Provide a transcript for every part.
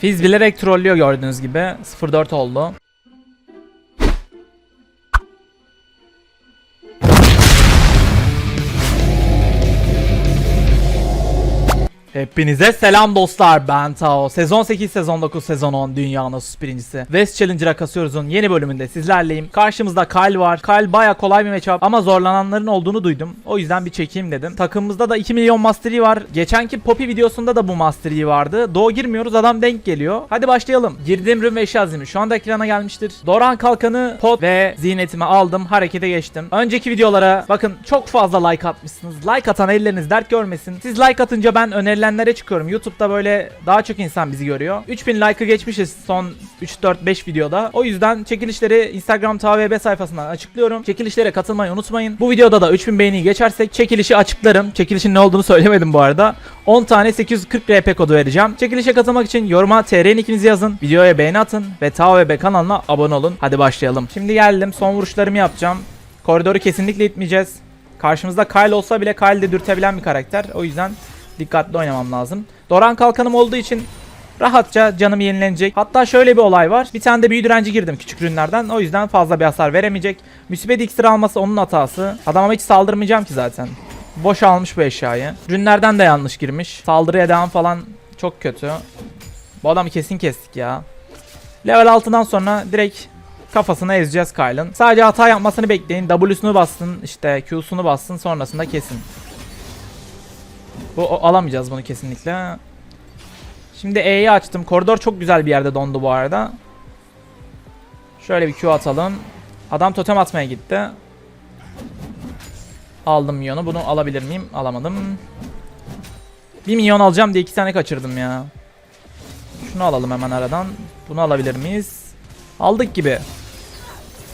Fizz bilerek trollüyor gördüğünüz gibi. 0-4 oldu. Hepinize selam dostlar ben Tao. Sezon 8, sezon 9, sezon 10 Dünya Nasus birincisi. West Challenger'a kasıyoruz'un yeni bölümünde sizlerleyim. Karşımızda Kyle var. Kyle baya kolay bir matchup ama zorlananların olduğunu duydum. O yüzden bir çekeyim dedim. Takımımızda da 2 milyon Mastery var. Geçenki Poppy videosunda da bu Mastery vardı. Doğu girmiyoruz adam denk geliyor. Hadi başlayalım. Girdiğim rün ve eşya zimi şu anda ekrana gelmiştir. Doran kalkanı, pot ve ziynetimi aldım. Harekete geçtim. Önceki videolara bakın çok fazla like atmışsınız. Like atan elleriniz dert görmesin. Siz like atınca ben önerilenlere çıkıyorum. YouTube'da böyle daha çok insan bizi görüyor. 3000 like'ı geçmişiz son 3-4-5 videoda. O yüzden çekilişleri Instagram TVB sayfasından açıklıyorum. Çekilişlere katılmayı unutmayın. Bu videoda da 3000 beğeniyi geçersek çekilişi açıklarım. Çekilişin ne olduğunu söylemedim bu arada. 10 tane 840 RP kodu vereceğim. Çekilişe katılmak için yoruma TR nickinizi yazın. Videoya beğeni atın ve TVB kanalına abone olun. Hadi başlayalım. Şimdi geldim. Son vuruşlarımı yapacağım. Koridoru kesinlikle itmeyeceğiz. Karşımızda Kyle olsa bile Kyle de dürtebilen bir karakter. O yüzden dikkatli oynamam lazım. Doran kalkanım olduğu için rahatça canım yenilenecek. Hatta şöyle bir olay var. Bir tane de büyü direnci girdim küçük ürünlerden. O yüzden fazla bir hasar veremeyecek. Müsibet iksiri alması onun hatası. Adama hiç saldırmayacağım ki zaten. Boş almış bu eşyayı. Ürünlerden de yanlış girmiş. Saldırıya devam falan çok kötü. Bu adamı kesin kestik ya. Level 6'dan sonra direkt kafasına ezeceğiz Kyle'ın. Sadece hata yapmasını bekleyin. W'sunu bassın, işte Q'sunu bassın sonrasında kesin. Bu alamayacağız bunu kesinlikle. Şimdi E'yi açtım. Koridor çok güzel bir yerde dondu bu arada. Şöyle bir Q atalım. Adam totem atmaya gitti. Aldım milyonu. Bunu alabilir miyim? Alamadım. Bir milyon alacağım diye iki tane kaçırdım ya. Şunu alalım hemen aradan. Bunu alabilir miyiz? Aldık gibi.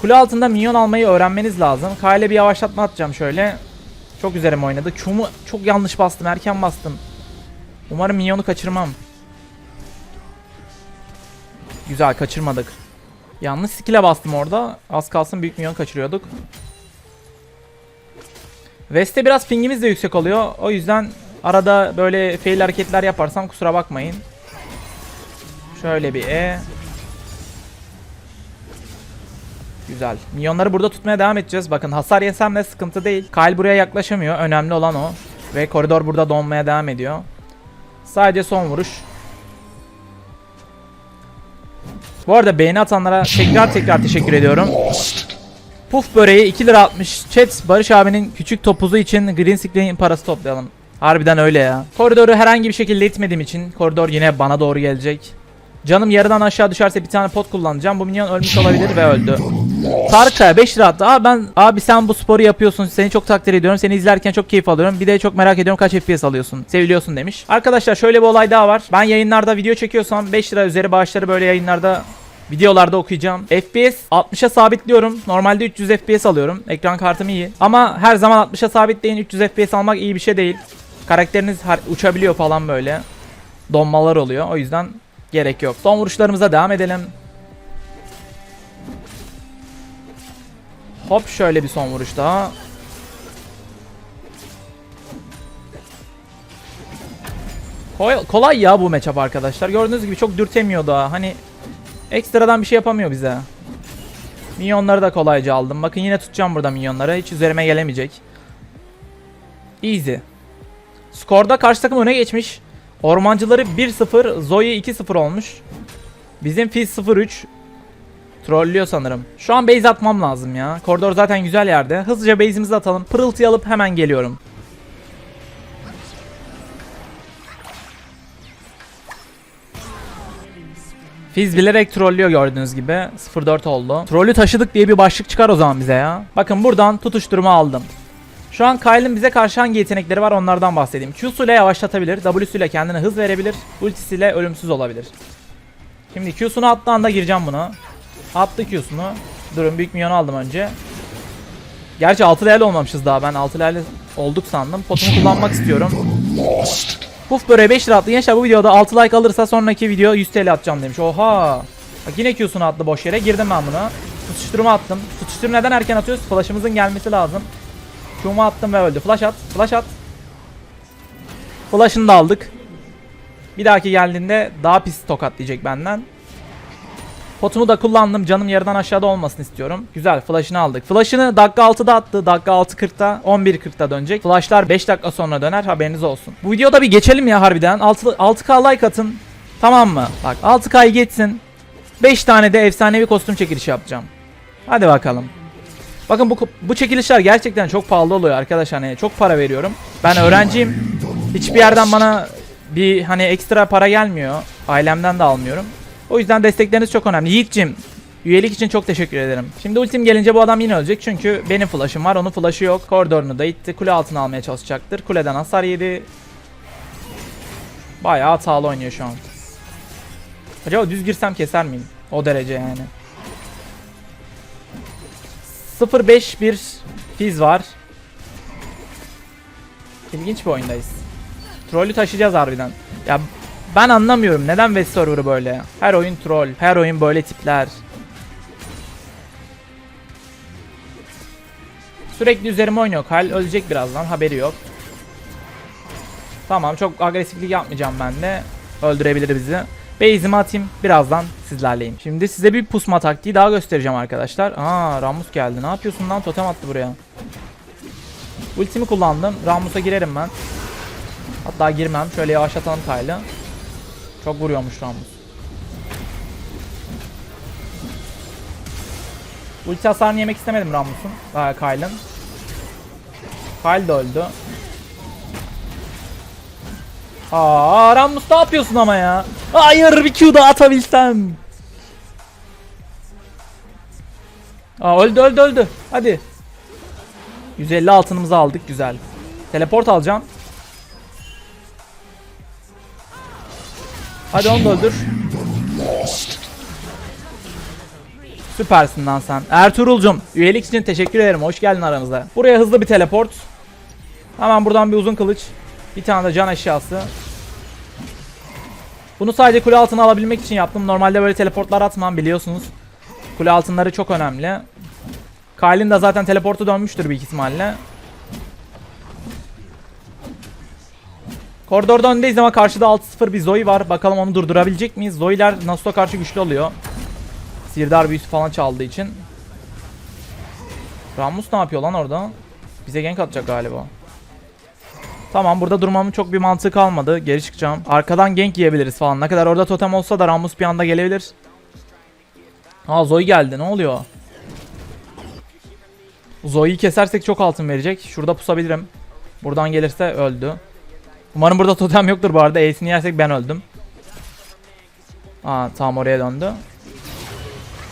Kule altında minyon almayı öğrenmeniz lazım. Kyle bir yavaşlatma atacağım şöyle. Çok üzerime oynadı. Q'mu çok yanlış bastım. Erken bastım. Umarım minyonu kaçırmam. Güzel kaçırmadık. Yanlış skill'e bastım orada. Az kalsın büyük minyon kaçırıyorduk. West'te biraz pingimiz de yüksek oluyor. O yüzden arada böyle fail hareketler yaparsam kusura bakmayın. Şöyle bir E. Güzel. Minyonları burada tutmaya devam edeceğiz. Bakın hasar yesem de sıkıntı değil. Kyle buraya yaklaşamıyor. Önemli olan o. Ve koridor burada donmaya devam ediyor. Sadece son vuruş. Bu arada beğeni atanlara tekrar tekrar teşekkür ediyorum. Puf böreği 2 lira atmış. Chat Barış abinin küçük topuzu için Green Screen parası toplayalım. Harbiden öyle ya. Koridoru herhangi bir şekilde itmediğim için koridor yine bana doğru gelecek. Canım yarıdan aşağı düşerse bir tane pot kullanacağım. Bu minyon ölmüş olabilir ve öldü. Tarık Kaya 5 lira attı. Aa ben abi sen bu sporu yapıyorsun. Seni çok takdir ediyorum. Seni izlerken çok keyif alıyorum. Bir de çok merak ediyorum kaç FPS alıyorsun. Seviliyorsun demiş. Arkadaşlar şöyle bir olay daha var. Ben yayınlarda video çekiyorsam 5 lira üzeri bağışları böyle yayınlarda videolarda okuyacağım. FPS 60'a sabitliyorum. Normalde 300 FPS alıyorum. Ekran kartım iyi. Ama her zaman 60'a sabitleyin. 300 FPS almak iyi bir şey değil. Karakteriniz uçabiliyor falan böyle. Donmalar oluyor. O yüzden gerek yok. Son vuruşlarımıza devam edelim. Hop şöyle bir son vuruş daha. Koy- kolay ya bu matchup arkadaşlar. Gördüğünüz gibi çok dürtemiyor daha. Hani ekstradan bir şey yapamıyor bize. Minyonları da kolayca aldım. Bakın yine tutacağım burada minyonları. Hiç üzerime gelemeyecek. Easy. Skorda karşı takım öne geçmiş. Ormancıları 1-0, Zoe 2-0 olmuş. Bizim Fizz 0-3. Trollüyor sanırım. Şu an base atmam lazım ya. Koridor zaten güzel yerde. Hızlıca base'imizi atalım. Pırıltıyı alıp hemen geliyorum. Fizz bilerek trollüyor gördüğünüz gibi. 0-4 oldu. Trollü taşıdık diye bir başlık çıkar o zaman bize ya. Bakın buradan tutuşturma aldım. Şu an Kyle'ın bize karşı hangi yetenekleri var onlardan bahsedeyim. Q'su ile yavaşlatabilir, W'su ile kendine hız verebilir, ultisiyle ölümsüz olabilir. Şimdi Q'sunu attığı anda gireceğim buna. Attı Q'sunu. Durun büyük milyon aldım önce. Gerçi 6 level olmamışız daha. Ben 6 level olduk sandım. Potumu kullanmak istiyorum. Puf böreği 5 lira attı. Gençler bu videoda 6 like alırsa sonraki video 100 TL atacağım demiş. Oha. Bak yine Q'sunu attı boş yere. Girdim ben buna. Tutuşturma attım. Tutuşturma neden erken atıyoruz? Flash'ımızın gelmesi lazım. Q'mu attım ve öldü. Flash at. Flash at. Flash'ını da aldık. Bir dahaki geldiğinde daha pis tokatlayacak benden. Potumu da kullandım. Canım yarıdan aşağıda olmasını istiyorum. Güzel flash'ını aldık. Flash'ını dakika 6'da attı. Dakika 6.40'da 11.40'da dönecek. Flash'lar 5 dakika sonra döner. Haberiniz olsun. Bu videoda bir geçelim ya harbiden. 6, 6K like atın. Tamam mı? Bak 6K'yı geçsin. 5 tane de efsanevi kostüm çekilişi yapacağım. Hadi bakalım. Bakın bu bu çekilişler gerçekten çok pahalı oluyor arkadaşlar. Hani çok para veriyorum. Ben öğrenciyim. Hiçbir yerden bana bir hani ekstra para gelmiyor. Ailemden de almıyorum. O yüzden destekleriniz çok önemli. Yiğit'cim üyelik için çok teşekkür ederim. Şimdi ultim gelince bu adam yine ölecek çünkü benim flash'ım var onun flash'ı yok. Koridorunu da itti. Kule altına almaya çalışacaktır. Kuleden hasar yedi. Bayağı hatalı oynuyor şu an. Acaba düz girsem keser miyim? O derece yani. 0-5 bir fiz var. İlginç bir oyundayız. Trollü taşıyacağız harbiden. Ya ben anlamıyorum neden West server'ı böyle. Her oyun troll, her oyun böyle tipler. Sürekli üzerime oynuyor. Kyle ölecek birazdan haberi yok. Tamam çok agresiflik yapmayacağım ben de. Öldürebilir bizi. Base'imi atayım. Birazdan sizlerleyim. Şimdi size bir pusma taktiği daha göstereceğim arkadaşlar. Aa Ramus geldi. Ne yapıyorsun lan? Totem attı buraya. Ultimi kullandım. Ramus'a girerim ben. Hatta girmem. Şöyle yavaşlatalım Kyle'ı. Çok vuruyormuş Ramus. Ulti hasarını yemek istemedim Ramus'un. Aa, Kyle'ın. Kyle de öldü. Aa Ramus ne yapıyorsun ama ya? Hayır bir Q da atabilsem. Aa öldü öldü öldü. Hadi. 150 altınımızı aldık güzel. Teleport alacağım. Hadi onu da öldür. Süpersin lan sen. Ertuğrul'cum üyelik için teşekkür ederim. Hoş geldin aramıza. Buraya hızlı bir teleport. Hemen buradan bir uzun kılıç. Bir tane de can eşyası. Bunu sadece kule altına alabilmek için yaptım. Normalde böyle teleportlar atmam biliyorsunuz. Kule altınları çok önemli. Kyle'in de zaten teleportu dönmüştür büyük ihtimalle. Koridorda öndeyiz ama karşıda 6-0 bir Zoe var. Bakalım onu durdurabilecek miyiz? Zoe'ler Nasu'ya karşı güçlü oluyor. Sirdar büyüsü falan çaldığı için. Ramus ne yapıyor lan orada? Bize gank atacak galiba. Tamam burada durmamın çok bir mantığı kalmadı. Geri çıkacağım. Arkadan gank yiyebiliriz falan. Ne kadar orada totem olsa da Ramus bir anda gelebilir. Aa Zoe geldi. Ne oluyor? Zoe'yi kesersek çok altın verecek. Şurada pusabilirim. Buradan gelirse öldü. Umarım burada totem yoktur bu arada. Ace'ini yersek ben öldüm. Aa tamam oraya döndü.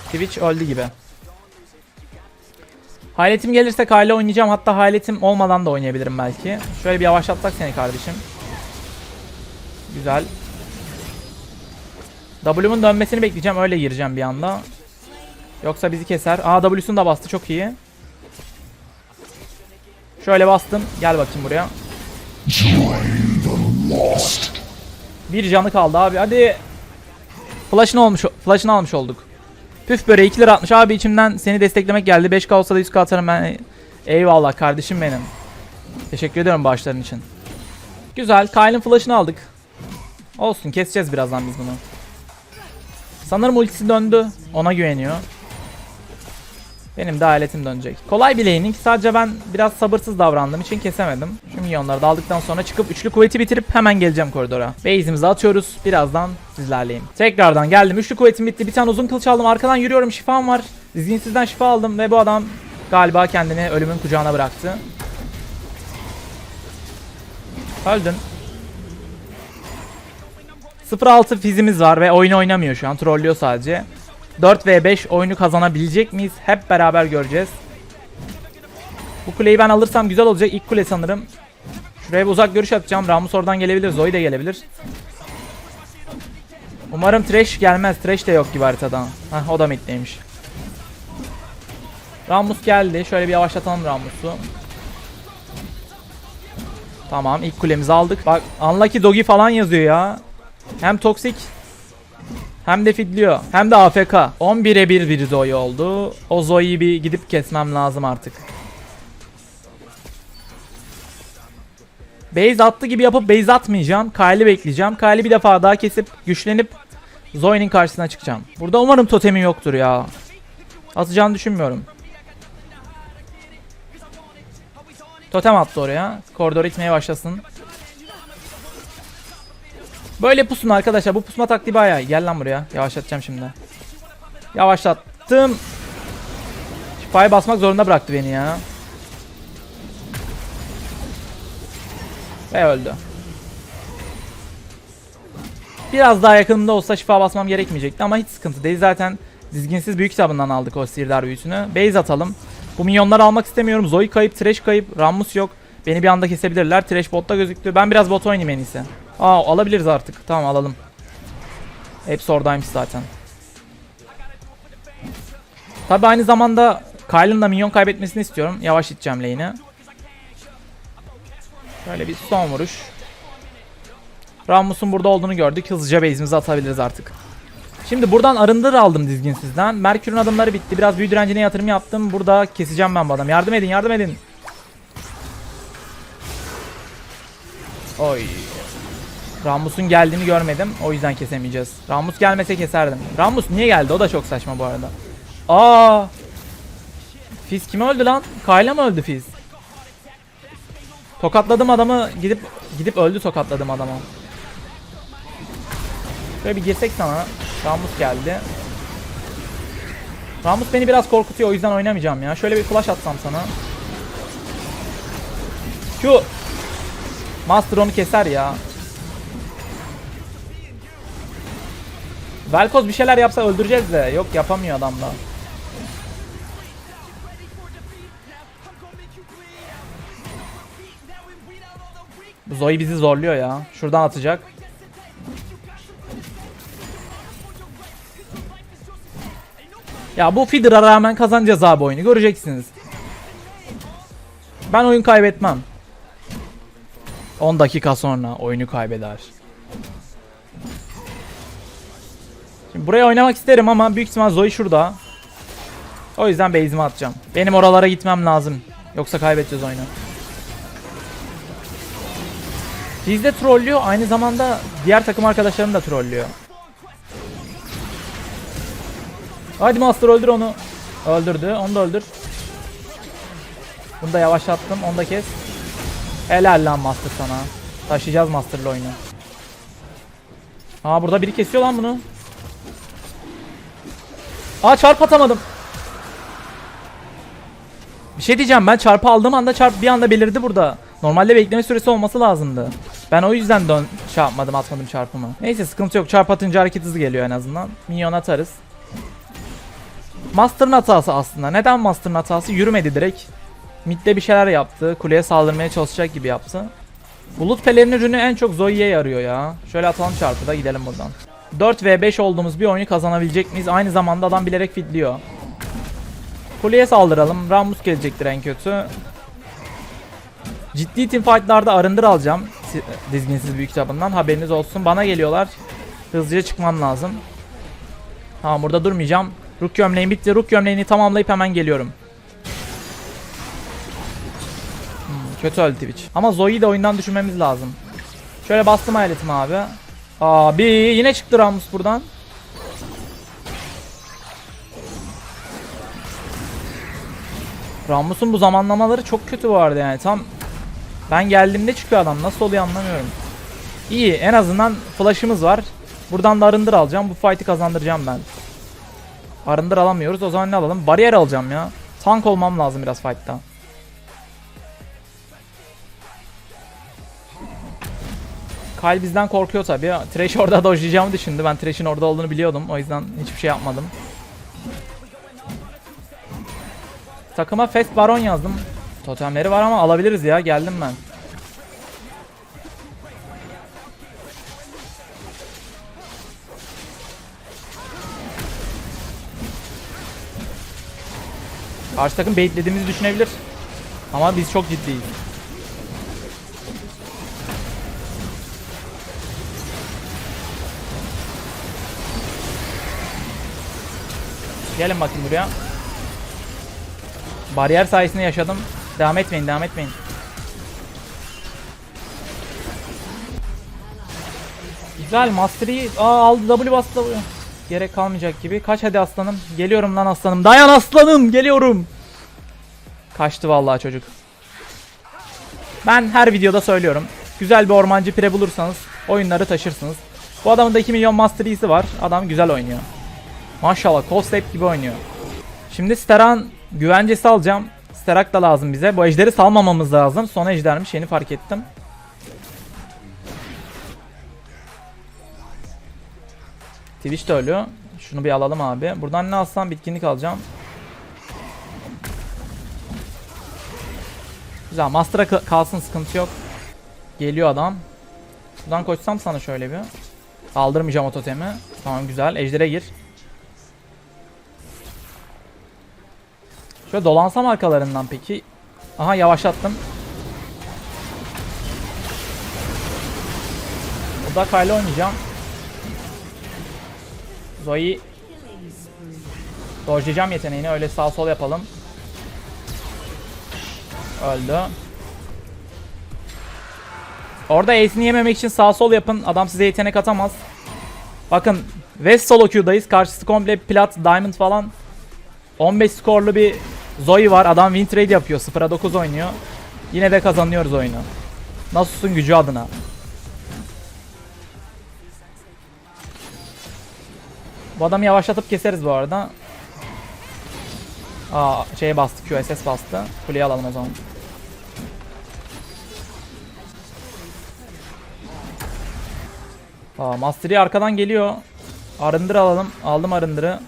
Twitch öldü gibi. Hayaletim gelirse Kyle oynayacağım. Hatta hayaletim olmadan da oynayabilirim belki. Şöyle bir yavaşlatsak seni kardeşim. Güzel. W'mun dönmesini bekleyeceğim. Öyle gireceğim bir anda. Yoksa bizi keser. Aa W'sunu da bastı. Çok iyi. Şöyle bastım. Gel bakayım buraya. Bir canı kaldı abi. Hadi. Flash'ını olmuş, flash'ını almış olduk. Püf böreği 2 lira atmış. Abi içimden seni desteklemek geldi. 5k olsa da 100k atarım ben. Eyvallah kardeşim benim. Teşekkür ediyorum bağışların için. Güzel. Kyle'ın flash'ını aldık. Olsun keseceğiz birazdan biz bunu. Sanırım ultisi döndü. Ona güveniyor. Benim de aletim dönecek. Kolay bir laning. Sadece ben biraz sabırsız davrandığım için kesemedim. Şu milyonları da aldıktan sonra çıkıp üçlü kuvveti bitirip hemen geleceğim koridora. Base'imizi atıyoruz. Birazdan sizlerleyim. Tekrardan geldim. Üçlü kuvvetim bitti. Bir tane uzun kılıç aldım. Arkadan yürüyorum. Şifam var. Zihinsizden şifa aldım ve bu adam galiba kendini ölümün kucağına bıraktı. Öldün. 0-6 fizimiz var ve oyunu oynamıyor şu an. Trollüyor sadece. 4 v 5 oyunu kazanabilecek miyiz? Hep beraber göreceğiz. Bu kuleyi ben alırsam güzel olacak. İlk kule sanırım. Şuraya bir uzak görüş atacağım. Ramus oradan gelebilir. Zoe de gelebilir. Umarım Thresh gelmez. Thresh de yok gibi haritada. Heh, o da middeymiş. Ramus geldi. Şöyle bir yavaşlatalım Ramus'u. Tamam ilk kulemizi aldık. Bak Unlucky Doggy falan yazıyor ya. Hem toksik hem de fidliyor. Hem de AFK. 11'e 1 bir Zoe oldu. O Zoe'yi bir gidip kesmem lazım artık. Base attı gibi yapıp base atmayacağım. Kyle'i bekleyeceğim. Kyle'i bir defa daha kesip güçlenip Zoe'nin karşısına çıkacağım. Burada umarım totemi yoktur ya. Atacağını düşünmüyorum. Totem attı oraya. Koridor itmeye başlasın. Böyle pusun arkadaşlar. Bu pusma taktiği bayağı. Gel lan buraya. Yavaşlatacağım şimdi. Yavaşlattım. Şifayı basmak zorunda bıraktı beni ya. Ve öldü. Biraz daha yakınımda olsa şifa basmam gerekmeyecekti ama hiç sıkıntı değil. Zaten dizginsiz büyük kitabından aldık o sihirdar büyüsünü. Base atalım. Bu minyonları almak istemiyorum. Zoe kayıp, Thresh kayıp, Rammus yok. Beni bir anda kesebilirler. Thresh botta gözüktü. Ben biraz bot oynayayım en iyisi. Aa alabiliriz artık. Tamam alalım. Hepsi oradaymış zaten. Tabi aynı zamanda Kyle'ın da minyon kaybetmesini istiyorum. Yavaş iteceğim lane'i. Şöyle bir son vuruş. Rammus'un burada olduğunu gördük. Hızlıca base'imizi atabiliriz artık. Şimdi buradan arındır aldım dizginsizden. Merkür'ün adımları bitti. Biraz büyü direncine yatırım yaptım. Burada keseceğim ben bu adamı. Yardım edin yardım edin. Oy. Rammus'un geldiğini görmedim. O yüzden kesemeyeceğiz. Rammus gelmese keserdim. Rammus niye geldi? O da çok saçma bu arada. Aa! Fizz kim öldü lan? Kayla mı öldü Fizz? Tokatladım adamı gidip gidip öldü tokatladım adamı. Şöyle bir girsek sana. Ramus geldi. Ramus beni biraz korkutuyor o yüzden oynamayacağım ya. Şöyle bir flash atsam sana. Şu Master onu keser ya. Velkoz bir şeyler yapsa öldüreceğiz de. Yok yapamıyor adam da. Bu Zoe bizi zorluyor ya. Şuradan atacak. Ya bu Feeder'a rağmen kazanacağız abi oyunu. Göreceksiniz. Ben oyun kaybetmem. 10 dakika sonra oyunu kaybeder. Buraya oynamak isterim ama büyük ihtimal Zoe şurada. O yüzden base'imi atacağım. Benim oralara gitmem lazım. Yoksa kaybedeceğiz oyunu. Biz de trollüyor. Aynı zamanda diğer takım arkadaşlarım da trollüyor. Hadi Master öldür onu. Öldürdü. Onu da öldür. Bunu da yavaşlattım. Onu da kes. Helal lan Master sana. Taşıyacağız Master'la oyunu. Aa burada biri kesiyor lan bunu. Aa çarp atamadım. Bir şey diyeceğim ben çarpı aldığım anda çarp bir anda belirdi burada. Normalde bekleme süresi olması lazımdı. Ben o yüzden dön şey yapmadım atmadım çarpımı. Neyse sıkıntı yok çarp atınca hareket hızı geliyor en azından. Minyon atarız. Master'ın hatası aslında. Neden Master'ın hatası? Yürümedi direkt. Mid'de bir şeyler yaptı. Kuleye saldırmaya çalışacak gibi yaptı. Bulut pelerin ürünü en çok Zoe'ye yarıyor ya. Şöyle atalım çarpı da gidelim buradan. 4 v 5 olduğumuz bir oyunu kazanabilecek miyiz? Aynı zamanda adam bilerek fitliyor. Kuleye saldıralım. Rammus gelecektir en kötü. Ciddi teamfightlarda arındır alacağım. Si- Dizginsiz büyük kitabından. Haberiniz olsun. Bana geliyorlar. Hızlıca çıkmam lazım. Tamam burada durmayacağım. Rook gömleğim bitti. Rook gömleğini tamamlayıp hemen geliyorum. Hmm, kötü öldü Twitch. Ama Zoe'yi de oyundan düşürmemiz lazım. Şöyle bastım hayaletim abi. Abi yine çıktı Ramus buradan. Ramus'un bu zamanlamaları çok kötü arada yani. Tam ben geldiğimde çıkıyor adam. Nasıl oluyor anlamıyorum. İyi en azından flash'ımız var. Buradan da arındır alacağım. Bu fight'i kazandıracağım ben. Arındır alamıyoruz. O zaman ne alalım? Bariyer alacağım ya. Tank olmam lazım biraz fight'ta. Kyle bizden korkuyor tabii. Thresh orada dojlayacağımı düşündü. Ben Thresh'in orada olduğunu biliyordum. O yüzden hiçbir şey yapmadım. Takıma Fast Baron yazdım. Totemleri var ama alabiliriz ya. Geldim ben. Karşı takım baitlediğimizi düşünebilir. Ama biz çok ciddiyiz. Gelin bakayım buraya. Bariyer sayesinde yaşadım. Devam etmeyin, devam etmeyin. Güzel Mastery Aa aldı W bastı. Gerek kalmayacak gibi. Kaç hadi aslanım. Geliyorum lan aslanım. Dayan aslanım. Geliyorum. Kaçtı vallahi çocuk. Ben her videoda söylüyorum. Güzel bir ormancı pire bulursanız oyunları taşırsınız. Bu adamın da 2 milyon Mastery'si var. Adam güzel oynuyor. Maşallah Costep gibi oynuyor. Şimdi Steran güvencesi alacağım. Sterak da lazım bize. Bu ejderi salmamamız lazım. Son ejdermiş yeni fark ettim. Twitch de ölüyor. Şunu bir alalım abi. Buradan ne alsam bitkinlik alacağım. Güzel. Master'a ka- kalsın sıkıntı yok. Geliyor adam. Buradan koşsam sana şöyle bir. Kaldırmayacağım o totemi. Tamam güzel. Ejder'e gir. Şöyle dolansam arkalarından peki. Aha yavaşlattım. Burada Kyle oynayacağım. Zoe Dodge'layacağım yeteneğini öyle sağ sol yapalım. Öldü. Orada ace'ini yememek için sağ sol yapın. Adam size yetenek atamaz. Bakın West solo queue'dayız. Karşısı komple plat, diamond falan. 15 skorlu bir Zoe var. Adam win trade yapıyor. 0'a 9 oynuyor. Yine de kazanıyoruz oyunu. Nasus'un gücü adına. Bu adamı yavaşlatıp keseriz bu arada. Aa şeye bastı QSS bastı. Kuleyi alalım o zaman. Aa Mastery arkadan geliyor. Arındır alalım. Aldım arındırı.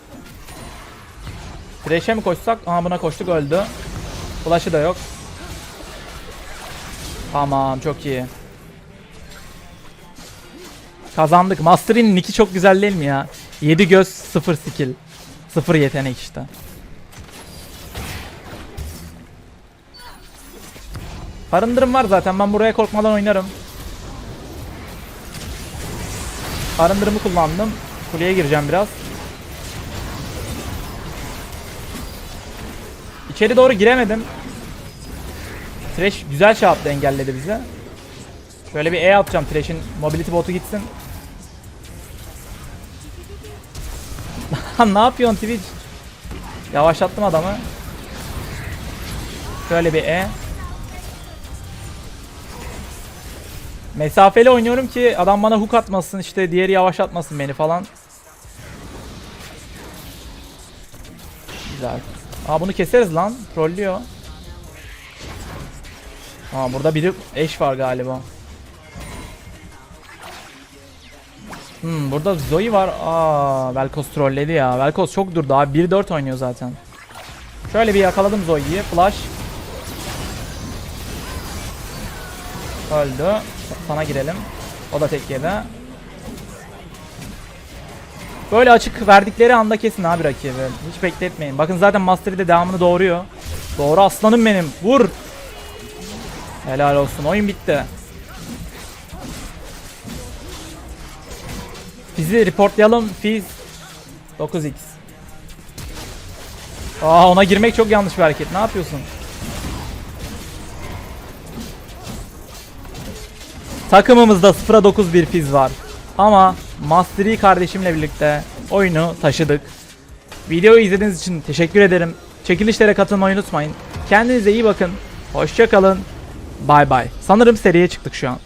Thresh'e mi koşsak? Aha buna koştuk öldü. Flash'ı da yok. Tamam çok iyi. Kazandık. Master'in nicki çok güzel değil mi ya? 7 göz 0 skill. 0 yetenek işte. Arındırım var zaten. Ben buraya korkmadan oynarım. Arındırımı kullandım. Kuleye gireceğim biraz. İçeri doğru giremedim. Thresh güzel şey yaptı engelledi bizi. Şöyle bir E atacağım Thresh'in mobility botu gitsin. Ne yapıyorsun Twitch? Yavaşlattım adamı. Şöyle bir E. Mesafeli oynuyorum ki adam bana hook atmasın işte diğeri yavaşlatmasın beni falan. Güzel. Aa bunu keseriz lan. Trollüyor. Aa burada biri eş var galiba. Hmm, burada Zoe var. Aa, Velkos trolledi ya. Velkos çok durdu abi. 1-4 oynuyor zaten. Şöyle bir yakaladım Zoe'yi. Flash. Öldü. Sana girelim. O da tek yedi. Böyle açık verdikleri anda kesin abi rakibi. Hiç bekletmeyin. Bakın zaten Mastery de devamını doğuruyor. Doğru aslanım benim. Vur. Helal olsun. Oyun bitti. Fizi reportlayalım. Fiz 9x. Aa ona girmek çok yanlış bir hareket. Ne yapıyorsun? Takımımızda 0'a 9 bir fiz var. Ama Mastery kardeşimle birlikte oyunu taşıdık. Videoyu izlediğiniz için teşekkür ederim. Çekilişlere katılmayı unutmayın. Kendinize iyi bakın. Hoşçakalın. Bay bay. Sanırım seriye çıktık şu an.